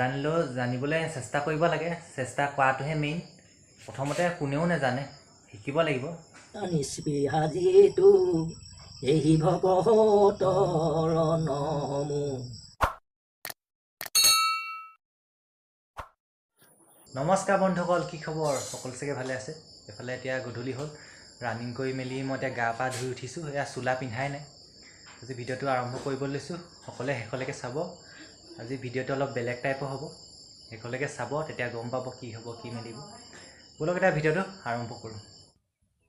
জানিলেও জানিবলৈ চেষ্টা কৰিব লাগে চেষ্টা কৰাটোহে মেইন প্ৰথমতে কোনেও নাজানে শিকিব লাগিব। নিস্পৃহাজিতো এই ভগতৰ নমো নমস্কাৰ বন্ধুসকল কি খবৰ? সকলো চাগে ভালে আছে? এইফালে এতিয়া গধূলি হ'ল। ৰানিং কৰি মেলি মই এতিয়া গা পা ধুই উঠিছোঁ এয়া চোলা পিন্ধাই নাই। আজি ভিডিঅ'টো আৰম্ভ কৰিব লৈছোঁ সকলোৱে শেষলৈকে চাব। আজি ভিডিঅ'টো অলপ বেলেগ টাইপৰ হ'ব। শেষলৈকে চাব তেতিয়া গম পাব কি হ'ব কি মেলিব। ব'লক এতিয়া ভিডিঅ'টো আৰম্ভ কৰোঁ।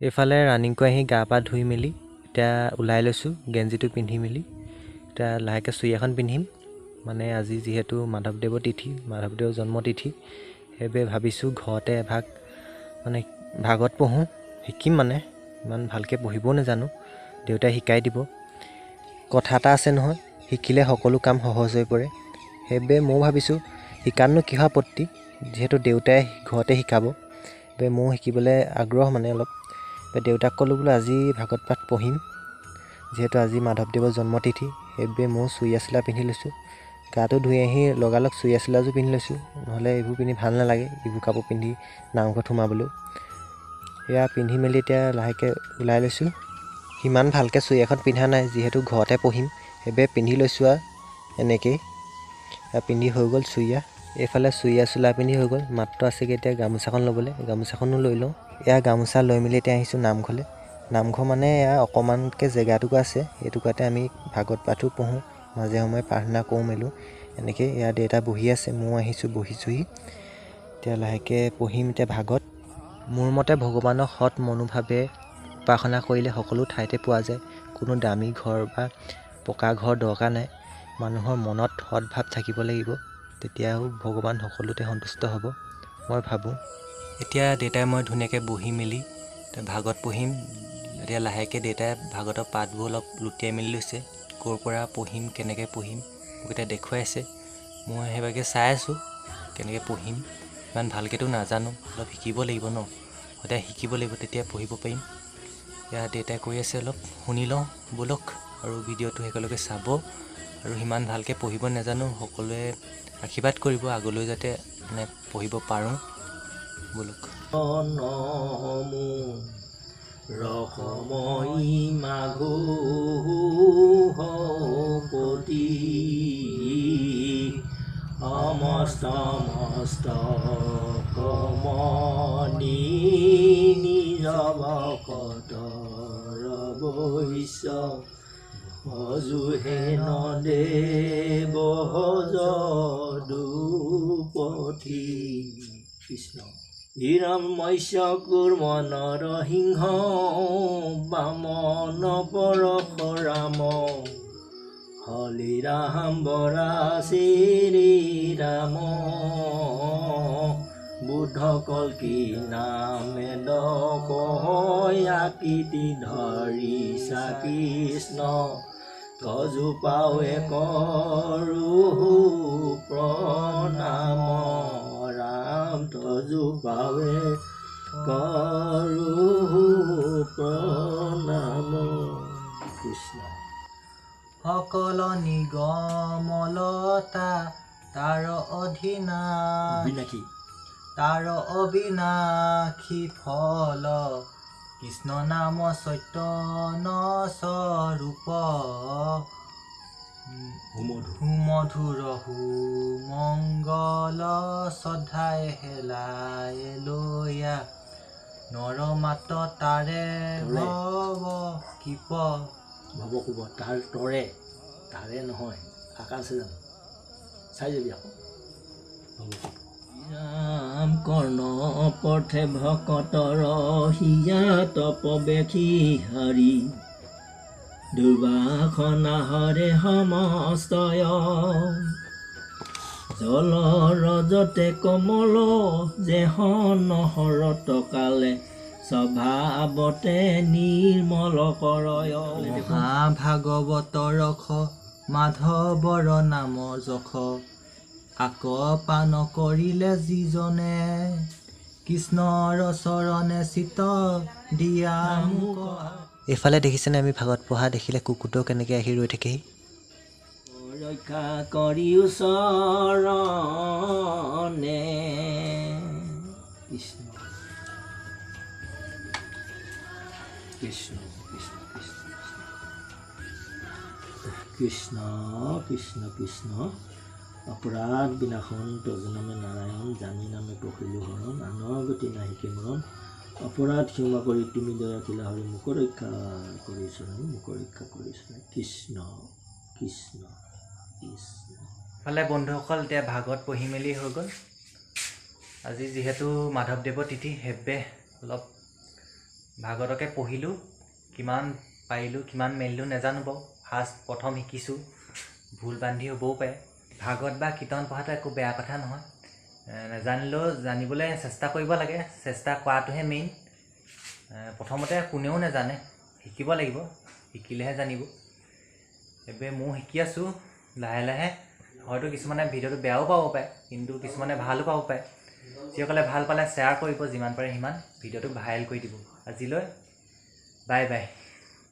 এইফালে ৰানিং কৰি আহি গা পা ধুই মেলি এতিয়া ওলাই লৈছোঁ গেঞ্জিটো পিন্ধি মেলি। এতিয়া লাহেকৈ চুৰি এখন পিন্ধিম। মানে আজি যিহেতু মাধৱদেৱৰ তিথি মাধৱদেৱৰ জন্ম তিথি সেইবাবে ভাবিছোঁ ঘৰতে এভাগ মানে ভাগত পঢ়োঁ শিকিম মানে। ইমান ভালকৈ পঢ়িবও নাজানো দেউতাই শিকাই দিব। কথা এটা আছে নহয় শিকিলে সকলো কাম সহজ হৈ পৰে। সেইবাবে ময়ো ভাবিছোঁ শিকাতনো কিহৰ আপত্তি? যিহেতু দেউতাই ঘৰতে শিকাব সেইবাবে ময়ো শিকিবলৈ আগ্ৰহ মানে অলপ। দেউতাক ক'লোঁ বোলো আজি ভাগৱত পাঠ পঢ়িম। যিহেতু আজি মাধৱদেৱৰ জন্মতিথি সেইবাবে ময়ো চুৰিয়া চোলা পিন্ধি লৈছোঁ। গাটো ধুই আহি লগালগ চুৰিয়া চোলাযোৰ পিন্ধি লৈছোঁ। নহ'লে এইবোৰ পিন্ধি ভাল নালাগে এইবোৰ কাপোৰ পিন্ধি নামঘৰত সোমাবলৈও এয়া পিন্ধি মেলি এতিয়া লাহেকৈ ওলাই লৈছোঁ। সিমান ভালকৈ চুৰিয়াখন পিন্ধা নাই যিহেতু ঘৰতে পঢ়িম। সেইবাবে পিন্ধি লৈছোঁ আৰু এনেকৈয়ে এয়া পিন্ধি হৈ গ'ল চুৰিয়া এইফালে চুৰিয়া চোলা পিন্ধি হৈ গ'ল। মাত্ৰ আছেগৈ এতিয়া গামোচাখন ল'বলৈ। গামোচাখনো লৈ লওঁ। এয়া গামোচা লৈ মেলি এতিয়া আহিছোঁ নামঘৰলৈ। নামঘৰ মানে এয়া অকণমানকৈ জেগাটুকুৰা আছে। সেইটুকুৰাতে আমি ভাগৱত পাঠো পঢ়োঁ। মাজে সময়ে প্ৰাৰ্থনা কৰোঁ মেলোঁ। এনেকৈ এয়া দেউতা বহি আছে। ময়ো আহিছোঁ বহিছোঁহি। এতিয়া লাহেকৈ পঢ়িম এতিয়া ভাগত। মোৰ মতে ভগৱানক সৎ মনোভাৱে উপাসনা কৰিলে সকলো ঠাইতে পোৱা যায়। কোনো দামী ঘৰ বা পকা ঘৰ দৰকাৰ নাই। মানুহৰ মনত সৎভাৱ থাকিব লাগিব তেতিয়াও ভগৱান সকলোতে সন্তুষ্ট হ'ব। মই ভাবোঁ এতিয়া দেউতাই মই ধুনীয়াকৈ বহি মেলি ভাগত পঢ়িম। এতিয়া লাহেকৈ দেউতাই ভাগতৰ পাঠবোৰ অলপ লুটিয়াই মেলি লৈছে। ক'ৰ পৰা পঢ়িম কেনেকৈ পঢ়িম মোক এতিয়া দেখুৱাই আছে মই সেইভাগে চাই আছোঁ কেনেকৈ পঢ়িম। ইমান ভালকৈতো নাজানো অলপ শিকিব লাগিব ন। সদায় শিকিব লাগিব তেতিয়া পঢ়িব পাৰিম। এতিয়া দেউতাই কৈ আছে অলপ শুনি লওঁ ব'লক। আৰু ভিডিঅ'টো শেষলৈকে চাব। আৰু সিমান ভালকৈ পঢ়িব নাজানো সকলোৱে আশীৰ্বাদ কৰিব আগলৈ যাতে মানে পঢ়িব পাৰোঁ ব'লক। ৰসময়ী নিজবকতৰ বৈশ্য অজুহে নদেৱ যদুপথি কৃষ্ণ হিৰমস্য কুৰ্ম নৰসিংহ বামন পৰশুৰাম হলিৰাম বৰা শ্ৰীৰাম বুদ্ধ কল্কি নামে দকীতি ধৰি চা কৃষ্ণ। তজু পাৱে কৰো প্ৰণাম ৰাম তজু পাৱে কৰো প্ৰণাম। কৃষ্ণ। সকল নিগমলতা তাৰ অধীনা তাৰ অবিনাশী ফল কৃষ্ণ নাম চৈতন্য স্বৰূপ সুমধু সুমধুৰ সুমংগল শ্ৰদ্ধাই হেলাই লৈয়া। নৰ মাত তাৰে। ভৱ কৃপ। ভৱ ক'ব তাৰ তৰে। তাৰে নহয় আকাশ জানো চাই যাবি আকৌ। ৰাম কৰ্ণ পথে ভকতৰ হিয়া তপবেশী হাৰি। দুৰ্বাসনা হৰে সমস্তয়। জল ৰজতে কমল যেহন হৰত কালে স্বভাৱতে নিৰ্মল কৰয় মহাভাগৱত ৰস মাধৱৰ নাম যশ আকৌ পান কৰিলে যিজনে কৃষ্ণৰ চৰণে চিত দিয়া মোক এইফালে দেখিছেনে আমি ভাগত পঢ়া দেখিলে কুকুৰটো কেনেকৈ আহি ৰৈ থাকেহি? ৰক্ষা কৰি ওচৰণে কৃষ্ণ কৃষ্ণ কৃষ্ণ কৃষ্ণ কৃষ্ণ অপৰাধ বিনাশন তজনামে নাৰায়ণ জানি নামে পখিলো হৰণ আনৰ গতি নাহিকে মৰণ অপৰাধ ক্ষমা কৰি তুমি দয়া কিলা হৰি মোক ৰক্ষা কৰিছ মোক ৰক্ষা কৰিছ কৃষ্ণ কৃষ্ণ কৃষ্ণ। ইফালে বন্ধুসকল এতিয়া ভাগৱত পঢ়ি মেলি হৈ গ'ল। আজি যিহেতু মাধৱদেৱৰ তিথি সেইবাবে অলপ ভাগৱতকে পঢ়িলোঁ। কিমান পাৰিলোঁ কিমান মেলিলোঁ নাজানো বাৰু। ফাৰ্ষ্ট প্ৰথম শিকিছোঁ। ভুল বান্ধি হ'বও পাৰে। ভাগৱত বা কীৰ্তন পঢ়াটো একো বেয়া কথা নহয়। নাজানিলেও জানিবলৈ চেষ্টা কৰিব লাগে চেষ্টা কৰাটোহে মেইন প্ৰথমতে কোনেও নাজানে শিকিব লাগিব শিকিলেহে জানিব। সেইবাবে ময়ো শিকি আছোঁ লাহে লাহে। হয়তো কিছুমানে ভিডিঅ'টো বেয়াও পাব পাৰে কিন্তু কিছুমানে ভালো পাব পাৰে। যিসকলে ভাল পালে শ্বেয়াৰ কৰিব যিমান পাৰে সিমান ভিডিঅ'টো ভাইৰেল কৰি দিব। আজিলৈ বাই বাই